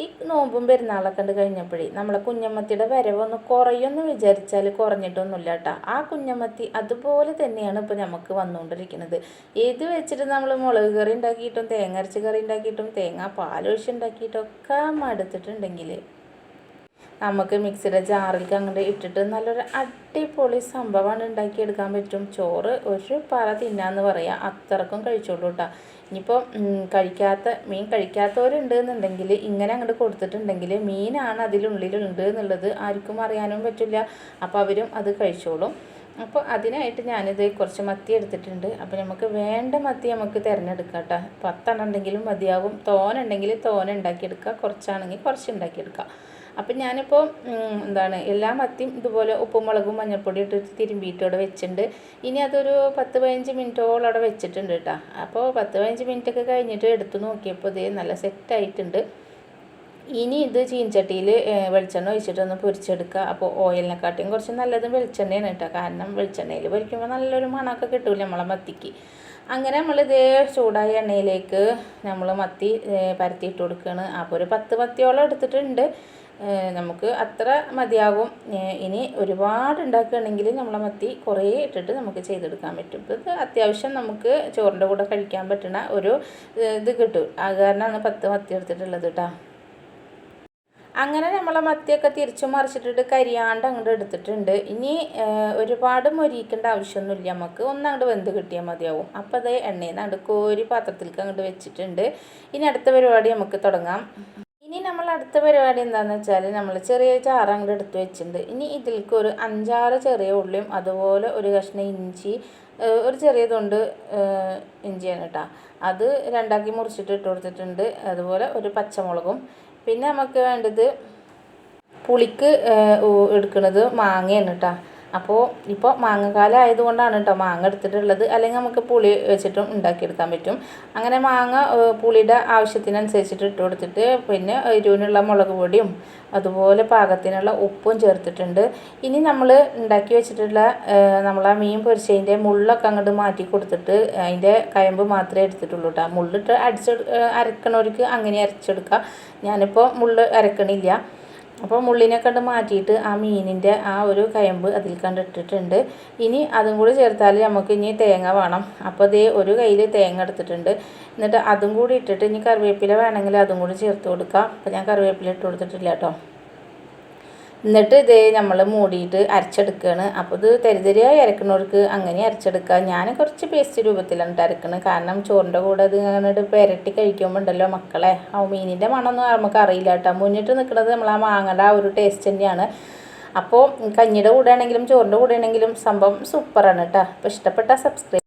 ഈ നോമ്പും പെരുന്നാളൊക്കെ ഉണ്ട് കഴിഞ്ഞപ്പോഴേ നമ്മളെ കുഞ്ഞമ്മത്തിയുടെ വരവൊന്ന് കുറയുമെന്ന് വിചാരിച്ചാൽ കുറഞ്ഞിട്ടൊന്നുമില്ല കേട്ടോ. ആ കുഞ്ഞമ്മത്തി അതുപോലെ തന്നെയാണ് ഇപ്പോൾ നമുക്ക് വന്നുകൊണ്ടിരിക്കുന്നത്. ഏത് വെച്ചിട്ട് നമ്മൾ മുളക് കറി ഉണ്ടാക്കിയിട്ടും തേങ്ങ അരച്ച് കറി ഉണ്ടാക്കിയിട്ടും തേങ്ങ പാലൊഴിച്ച് മടുത്തിട്ടുണ്ടെങ്കിൽ നമുക്ക് മിക്സിയുടെ ജാറിലേക്ക് അങ്ങോട്ട് ഇട്ടിട്ട് നല്ലൊരു അടിപൊളി സംഭവമാണ് ഉണ്ടാക്കിയെടുക്കാൻ പറ്റും. ചോറ് ഒരു പറ തിന്നാന്ന് പറയാം. അത്രക്കും കഴിച്ചോളൂ കേട്ടോ ഇനിയിപ്പോൾ കഴിക്കാത്ത മീൻ കഴിക്കാത്തവരുണ്ട് എന്നുണ്ടെങ്കിൽ ഇങ്ങനെ അങ്ങോട്ട് കൊടുത്തിട്ടുണ്ടെങ്കിൽ മീനാണ് അതിലുള്ളിലുണ്ട് എന്നുള്ളത് ആർക്കും അറിയാനും പറ്റില്ല. അപ്പോൾ അവരും അത് കഴിച്ചോളും. അപ്പോൾ അതിനായിട്ട് ഞാനിത് കുറച്ച് മത്തി എടുത്തിട്ടുണ്ട്. അപ്പോൾ നമുക്ക് വേണ്ട മത്തി നമുക്ക് തിരഞ്ഞെടുക്കാം കേട്ടോ പത്തെണ്ണം ഉണ്ടെങ്കിലും മതിയാവും. തോനുണ്ടെങ്കിൽ തോന ഉണ്ടാക്കിയെടുക്കുക കുറച്ചാണെങ്കിൽ കുറച്ച് ഉണ്ടാക്കിയെടുക്കുക അപ്പം ഞാനിപ്പോൾ എന്താണ് എല്ലാ മത്തിയും ഇതുപോലെ ഉപ്പും മുളകും മഞ്ഞൾപ്പൊടി ഇട്ടിട്ട് തിരുമ്പിയിട്ട് അവിടെ വെച്ചിട്ടുണ്ട്. ഇനി അതൊരു പത്ത് പതിനഞ്ച് മിനിറ്റോളം അവിടെ വെച്ചിട്ടുണ്ട് കേട്ടോ. അപ്പോൾ പത്ത് പതിനഞ്ച് മിനിറ്റ് ഒക്കെ കഴിഞ്ഞിട്ട് എടുത്ത് നോക്കിയപ്പോൾ ഇത് നല്ല സെറ്റായിട്ടുണ്ട് ഇനി ഇത് ചീൻചട്ടിയിൽ വെളിച്ചെണ്ണ ഒഴിച്ചിട്ടൊന്ന് പൊരിച്ചെടുക്കുക. അപ്പോൾ ഓയിലിനെക്കാട്ടിയും കുറച്ച് നല്ലത് വെളിച്ചെണ്ണയാണ് കേട്ടോ. കാരണം വെളിച്ചെണ്ണയിൽ പൊരിക്കുമ്പോൾ നല്ലൊരു മണമൊക്കെ കിട്ടൂല നമ്മളെ മത്തിക്ക്. അങ്ങനെ നമ്മൾ ഇതേ ചൂടായ എണ്ണയിലേക്ക് നമ്മൾ മത്തി പരത്തിയിട്ട് കൊടുക്കുകയാണ് അപ്പോൾ ഒരു പത്ത് മത്തിയോളം എടുത്തിട്ടുണ്ട്. നമുക്ക് അത്ര മതിയാകും ഇനി ഒരുപാട് ഉണ്ടാക്കുകയാണെങ്കിൽ നമ്മളെ മത്തി കുറേ ഇട്ടിട്ട് നമുക്ക് ചെയ്തെടുക്കാൻ പറ്റും. ഇത് അത്യാവശ്യം നമുക്ക് ചോറിന്റെ കൂടെ കഴിക്കാൻ പറ്റുന്ന ഒരു ഇത് കിട്ടും. ആ കാരണമാണ് പത്ത് മത്തി എടുത്തിട്ടുള്ളത് കേട്ടോ. അങ്ങനെ നമ്മളെ മത്തിയൊക്കെ തിരിച്ചു മറിച്ചിട്ടിട്ട് കരിയാണ്ട് അങ്ങോട്ട് എടുത്തിട്ടുണ്ട്. ഇനി ഒരുപാട് മൊരിക്കേണ്ട ആവശ്യമൊന്നുമില്ല. നമുക്ക് ഒന്നങ്ങോട്ട് വെന്ത് കിട്ടിയാൽ മതിയാവും. അപ്പോൾ അത് എണ്ണയിൽ നിന്ന് അങ്ങോട്ട് കോരി പാത്രത്തിലേക്ക് അങ്ങോട്ട് വെച്ചിട്ടുണ്ട്. ഇനി അടുത്ത പരിപാടി നമുക്ക് തുടങ്ങാം. അടുത്ത പരിപാടി എന്താണെന്ന് വെച്ചാൽ നമ്മൾ ചെറിയ ചാറങ്ങട് എടുത്ത് വെച്ചിട്ടുണ്ട്. ഇനി ഇതിലേക്ക് ഒരു അഞ്ചാറ് ചെറിയ ഉള്ളിയും അതുപോലെ ഒരു കഷ്ണം ഇഞ്ചി ഒരു ചെറിയ തൊണ്ട് ഇഞ്ചിയാണ് കേട്ടോ അത് രണ്ടാക്കി മുറിച്ചിട്ട് ഇട്ട് കൊടുത്തിട്ടുണ്ട്. അതുപോലെ ഒരു പച്ചമുളകും. പിന്നെ നമുക്ക് വേണ്ടത് പുളിക്ക് എടുക്കുന്നത് മാങ്ങയാണ് കേട്ടോ അപ്പോൾ ഇപ്പോൾ മാങ്ങക്കാലം ആയതുകൊണ്ടാണ് കേട്ടോ മാങ്ങ എടുത്തിട്ടുള്ളത് അല്ലെങ്കിൽ നമുക്ക് പുളി വെച്ചിട്ടും ഉണ്ടാക്കിയെടുക്കാൻ പറ്റും. അങ്ങനെ മാങ്ങ പുളിയുടെ ആവശ്യത്തിനനുസരിച്ചിട്ട് ഇട്ട് കൊടുത്തിട്ട് പിന്നെ എരിവിനുള്ള മുളക് പൊടിയും അതുപോലെ പാകത്തിനുള്ള ഉപ്പും ചേർത്തിട്ടുണ്ട്. ഇനി നമ്മൾ ഉണ്ടാക്കി വെച്ചിട്ടുള്ള നമ്മളെ മീൻ പൊരിച്ചതിന്റെ മുള്ളൊക്കെ അങ്ങോട്ട് മാറ്റി കൊടുത്തിട്ട് അതിന്റെ കയമ്പ് മാത്രമേ എടുത്തിട്ടുള്ളൂ കേട്ടോ മുള്ളിട്ട് അടിച്ചെടു അരക്കണവർക്ക് അങ്ങനെ അരച്ചെടുക്കാം. ഞാനിപ്പോൾ മുള്ള് അരക്കണില്ല. അപ്പോൾ മുള്ളിനെ കണ്ട് മാറ്റിയിട്ട് ആ മീനിന്റെ ആ ഒരു കയമ്പ് അതിൽ കണ്ടിട്ടിട്ടുണ്ട്. ഇനി അതും കൂടി ചേർത്താൽ നമുക്ക് ഇനി തേങ്ങ വേണം. അപ്പോൾ ഇതേ ഒരു കയ്യിൽ തേങ്ങ എടുത്തിട്ടുണ്ട്. എന്നിട്ട് അതും കൂടി ഇട്ടിട്ട് ഇനി കറിവേപ്പില വേണമെങ്കിൽ അതും കൂടി ചേർത്ത് കൊടുക്കാം. അപ്പോൾ ഞാൻ കറിവേപ്പില ഇട്ട് കൊടുത്തിട്ടില്ല കേട്ടോ. എന്നിട്ട് ഇതേ നമ്മൾ മൂടിയിട്ട് അരച്ചെടുക്കുകയാണ് അപ്പോൾ ഇത് തരിതരിയായി അരക്കുന്നവർക്ക് അങ്ങനെ അരച്ചെടുക്കുക ഞാൻ കുറച്ച് പേസ്റ്റ് രൂപത്തിലാണ് അരക്കുന്നത് കാരണം ചോറിന്റെ കൂടെ അത് അങ്ങനെ പെരട്ടി കഴിക്കുമ്പോൾ ഉണ്ടല്ലോ മക്കളെ. ആ മീനിന്റെ മണമൊന്നും നമുക്ക് അറിയില്ല കേട്ടോ മുന്നിട്ട് നിൽക്കുന്നത് നമ്മൾ ആ മാങ്ങയുടെ ആ ഒരു ടേസ്റ്റ് തന്നെയാണ്. അപ്പോൾ കഞ്ഞിയുടെ കൂടെ ആണെങ്കിലും ചോറിന്റെ കൂടെ ആണെങ്കിലും സംഭവം സൂപ്പറാണ് കേട്ടോ അപ്പോൾ ഇഷ്ടപ്പെട്ട സബ്സ്ക്രൈബ്